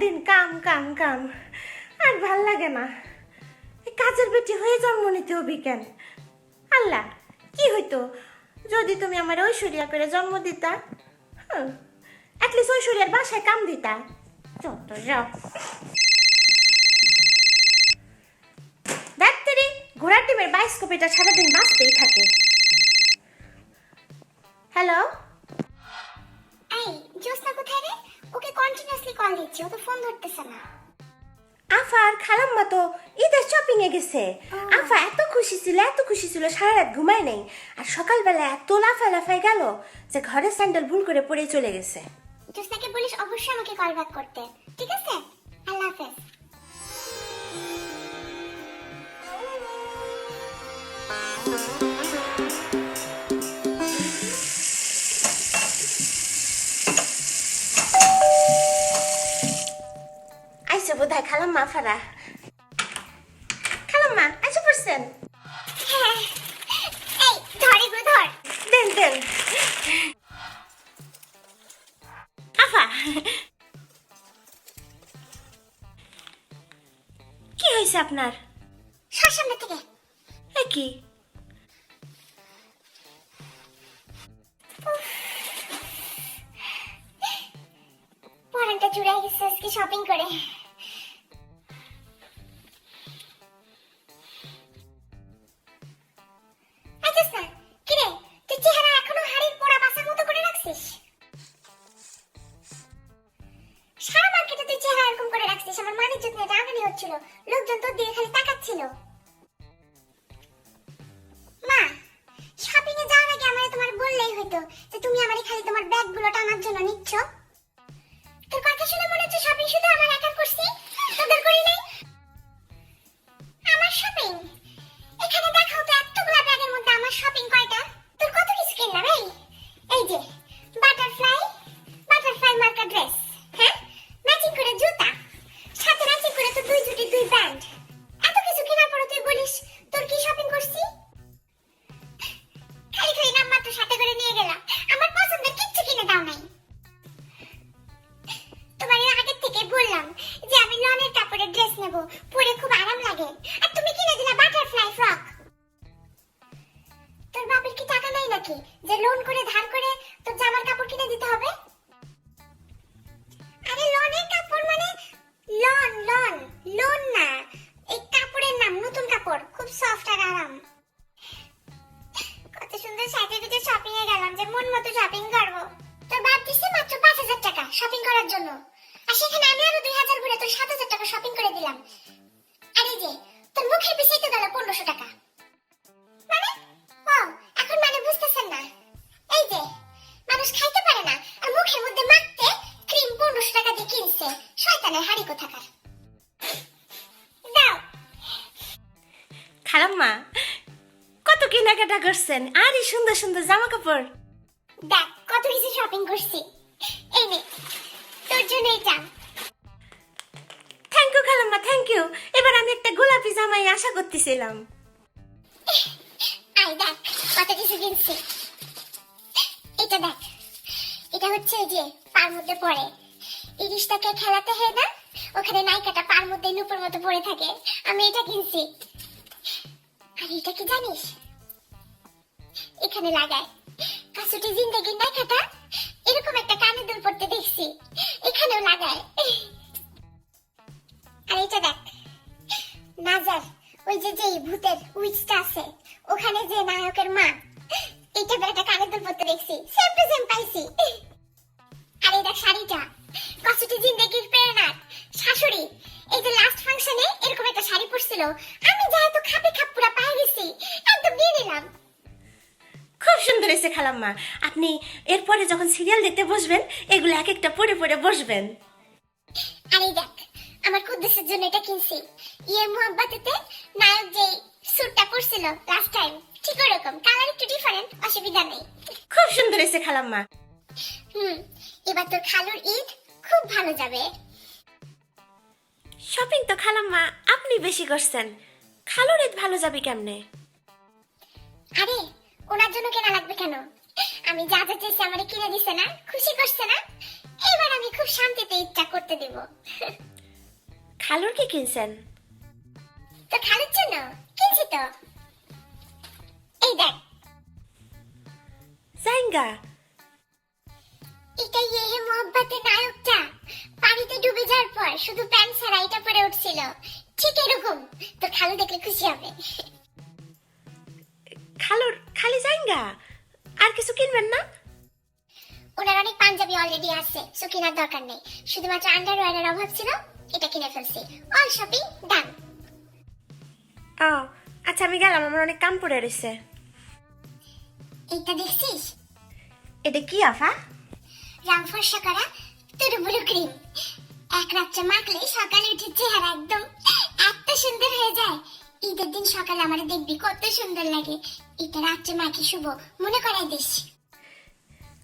সারাদিন কাম কাম কাম। আর ভালো লাগে না। কাজের বেটি হয়ে জন্ম নিতে হবি কেন? আল্লাহ, কি হইতো? যদি তুমি আমার ঐশ্বরিয়া করে জন্ম দিতা অ্যাটলিস্ট ঐশ্বরিয়ার বাসায় কাম দিতা। যত যাও। ডাক্তারি ঘোড়ার টিমের বাইস্কোপ এটা সারাদিন বাঁচতেই থাকে। হ্যালো এই জ্যোৎস্না কোথায় রে? ওকে কন্টিনিউয়াসলি কল দিচ্ছি ও তো ফোন ধরতেছে না। আফার খালাম্মা তো ঈদের শপিং এ গেছে আফা এত খুশি ছিল এত খুশি ছিল সারা রাত ঘুমায় নাই। আর সকালবেলা এত লাফা লাফায় গেল যে ঘরের স্যান্ডেল ভুল করে পড়ে চলে গেছে। জোসনাকে বলিস অবশ্যই আমাকে কল ব্যাক করতে ঠিক আছে? আল্লাহ হাফেজ। হয় খালাম্মা আফারা খালাম্মা আইসে পড়ছেন। দেন দেন। আফা। কি হয়েছে আপনার? সর সামনে থেকে। কি? পরানটা জুড়ে গেছে আজকে শপিং করে। রাগানি হচ্ছিল। লোকজন তোর দিকে খালি তাকাচ্ছিল। মা শপিং এ যাওয়ার আগে আমারে তোমার বললেই হইতো যে তুমি আমারে খালি তোমার ব্যাগগুলো টানার জন্য নিচ্ছ। তোর কথা শুনে মনে হচ্ছে শপিং শুধু আমার একার করছি। তোদের করি নাই। কি শপিং করছি? খালি খালি নাম্বার তো সাথে করে নিয়ে গেলাম। আমার পছন্দের কিচ্ছু কিনে দাও নাই। তোমার আগের থেকে বললাম যে আমি লনের কাপড়ের ড্রেস নেব, পরে খুব আরাম লাগে। আর তুমি কিনে দিলা বাটারফ্লাই ফ্রক তোর বাপের কি টাকা নাই নাকি? যে লোন করে, ধার করে তোর জামার কাপড় কিনে দিতে হবে? আরে লনের কাপড় মানে লন লন লোন না। কাপড় খুব সফট আর আরাম কত সুন্দর সাইডে পিঠে শপিং এ গেলাম যে মন মতো শপিং করব। তোর বাপ দিচ্ছে মাত্র পাঁচ হাজার টাকা শপিং করার জন্য। আর সেখানে আমি আরও দুই হাজার ঘুরে তোর সাত হাজার টাকা শপিং করে দিলাম। আর এই যে, তোর মুখের পিছিয়ে তো গেল পনেরোশো টাকা। মানে? ও এখন মানে বুঝতেছেন না। এই যে, মানুষ খাইতে পারে না, আর মুখের মধ্যে মাখতে ক্রিম পনেরোশো টাকা দিয়ে কিনছে। শয়তানের হাড়ি কোথাকার। কেনাকাটা করছেন আর এই সুন্দর সুন্দর জামা কাপড় দেখ কত কিছু শপিং করছি। এই নে তোর জন্য এটা। থ্যাংক ইউ খালাম্মা থ্যাংক ইউ এবার আমি একটা গোলাপি জামাই আশা করতেছিলাম। আই দেখ কত কিছু কিনছি। এটা দেখ এটা হচ্ছে এই যে পার মধ্যে পড়ে। ইরিশটাকে খেলাতে হয় না ওখানে নায়িকাটা পার মধ্যে নুপুর মতো পড়ে থাকে। আমি এটা কিনছি। আর এটা কি জানিস? এখানে লাগায়। কাসুটি জিন্দেগির নায়িকাটা এরকম একটা কানে দুল পড়তে দেখছি। এখানেও লাগায়। আর এটা দেখ, নাজার, ওই যে যে ভূতের উইচটা আছে, ওখানে যে নায়কের মা, এটা একটা কানে দুল পড়তে দেখছি। সেম টু সেম পাইছি। আর এই দেখ শাড়িটা কসুটি জিন্দেগির প্রেরণার শাশুড়ি, এই যে লাস্ট ফাংশনে এরকম একটা শাড়ি পরছিল সুন্দর হয়েছে খালাম্মা আপনি এরপরে যখন সিরিয়াল দেখতে বসবেন এগুলো এক একটা পড়ে পড়ে বসবেন। আর দেখ আমার কুদ্দুসের জন্য এটা কিনছি। ইয়ে মোহাব্বতেতে নায়ক যে স্যুটটা পরছিল লাস্ট টাইম ঠিক ওরকম। কালার একটু ডিফারেন্ট অসুবিধা নেই। খুব সুন্দর হয়েছে খালাম্মা হুম এবার তোর খালুর ঈদ খুব ভালো যাবে। শপিং তো খালাম্মা আপনি বেশি করছেন। খালুর ঈদ ভালো যাবে কেমনে? আরে ওনার জন্য কেনা লাগবে কেন? আমি যা যা চেয়েছি আমারে কিনে দিছে না খুশি করছে না এবার আমি খুব শান্তিতে ইচ্ছা করতে দিব। খালুর কি কিনছেন? তো খালির জন্য কিনছি তো। এই দেখ। জাইঙ্গা। এটা ইয়ে মোহব্বতের নায়কটা। পানিতে ডুবে যাওয়ার পর শুধু প্যান্ট ছাড়া এটা পরে উঠছিল। ঠিক এরকম। তো খালু দেখলে খুশি হবে। খালুর খালি জাইঙ্গা আর কিছু কিনবেন না? ওনার অনেক পাঞ্জাবি অলরেডি আছে সো কেনার দরকার নেই। শুধুমাত্র আন্ডারওয়্যারের অভাব ছিল এটা কিনে ফেলছি। অল শপিং ডান ও আচ্ছা আমি গেলাম আমার অনেক কাম পড়ে রয়েছে এইটা দেখছিস? এটা কি আফা? রং ফর্সা করা তোর ব্লু ক্রিম এক রাত্রে মাখলে সকালে উঠে চেহারা একদম এত সুন্দর হয়ে যায়। ঈদের দিন সকালে আমার দেখবি কত সুন্দর লাগে। এটা রাত্রে মাকে শুভ মনে করাই দিস।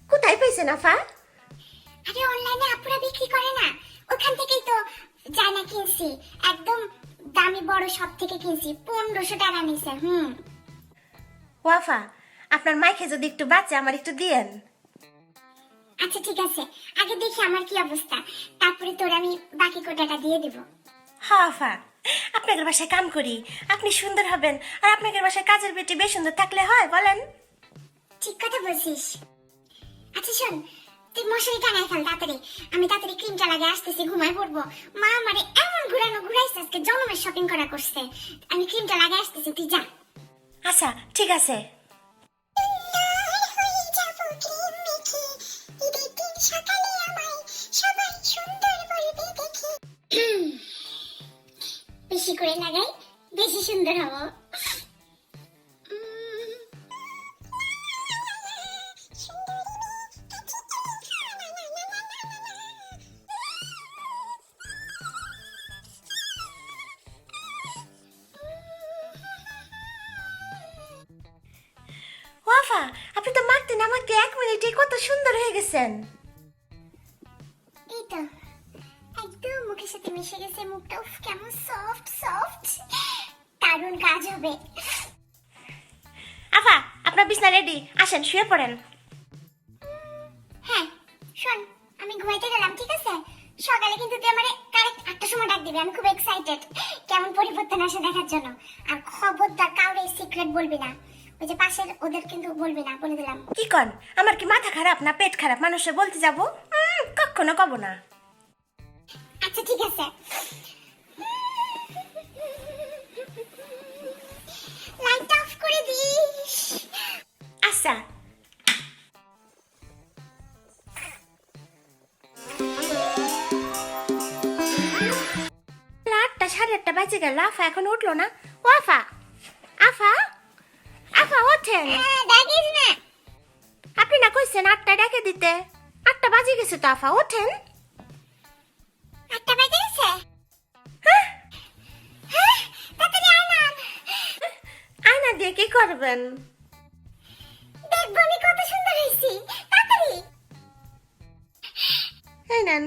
কোথায় পাইছেন আফা? আরে অনলাইনে আপুরা বিক্রি করে না। ওখান থেকেই তো জানা কিনছি। একদম দামি বড় সব থেকে কিনছি পনেরোশো টাকা নিছে হুম। ও আফা আপনার মাইকে যদি একটু বাঁচে আমার একটু দিয়েন। আচ্ছা ঠিক আছে। আগে দেখি আমার কি অবস্থা। তারপরে তোর আমি বাকি কোটাটা দিয়ে দিব। হ্যাঁ আফা। আপনাদের বাসায় কাম করি। আপনি সুন্দর হবেন আর আপনাদের বাসায় কাজের বেটি বেশ সুন্দর থাকলে হয় বলেন। ঠিক কথা বলছিস। আচ্ছা শোন তুই মশারি টাঙায় ফেল তাড়াতাড়ি। আমি তাড়াতাড়ি ক্রিমটা লাগে আসতেছি ঘুমায় পড়ব। মা আমারে এমন ঘুরানো ঘুরাইছে আজকে জনমের শপিং করা করছে। আমি ক্রিমটা লাগে আসতেছি তুই যা। আচ্ছা ঠিক আছে। বেশি করে লাগাই, বেশি সুন্দর হব। আপনি তো মারতে না মারতে এক মিনিটে কত সুন্দর হয়ে গেছেন। মুখটা কেমন সফট সফট দারুণ কাজ হবে। আফা আপনার বিছনা রেডি আসেন শুয়ে পড়েন। হ্যাঁ শোন আমি ঘুমাইতে গেলাম ঠিক আছে? সকালে কিন্তু তুই আমারে কারেক্ট আটটার সময় ডাক দিবি আমি খুব এক্সাইটেড কেমন পরিবর্তন আসে দেখার জন্য। আর খবরদার কাউরে সিক্রেট বলবি না। ওই যে পাশের ওদের কিন্তু বলবি না বলে দিলাম। কি কন? আমার কি মাথা খারাপ না পেট খারাপ? মানুষে বলতে যাব? কখনো কব না। আচ্ছা ঠিক আছে। লাইট অফ করে দিস। আচ্ছা। আটটা সাড়ে আটটা বাজে গেল। আফা এখন উঠল না। ও আফা। আফা? আফা ওঠেন। হ্যাঁ, আপনি না কইছেন আটটা ডেকে দিতে? আটটা বাজে গেছে তো আফা। ওঠেন। আয়না দিয়ে কি করবেন? দেখব আমি কত সুন্দর হয়েছি। তাড়াতাড়ি। এই নেন।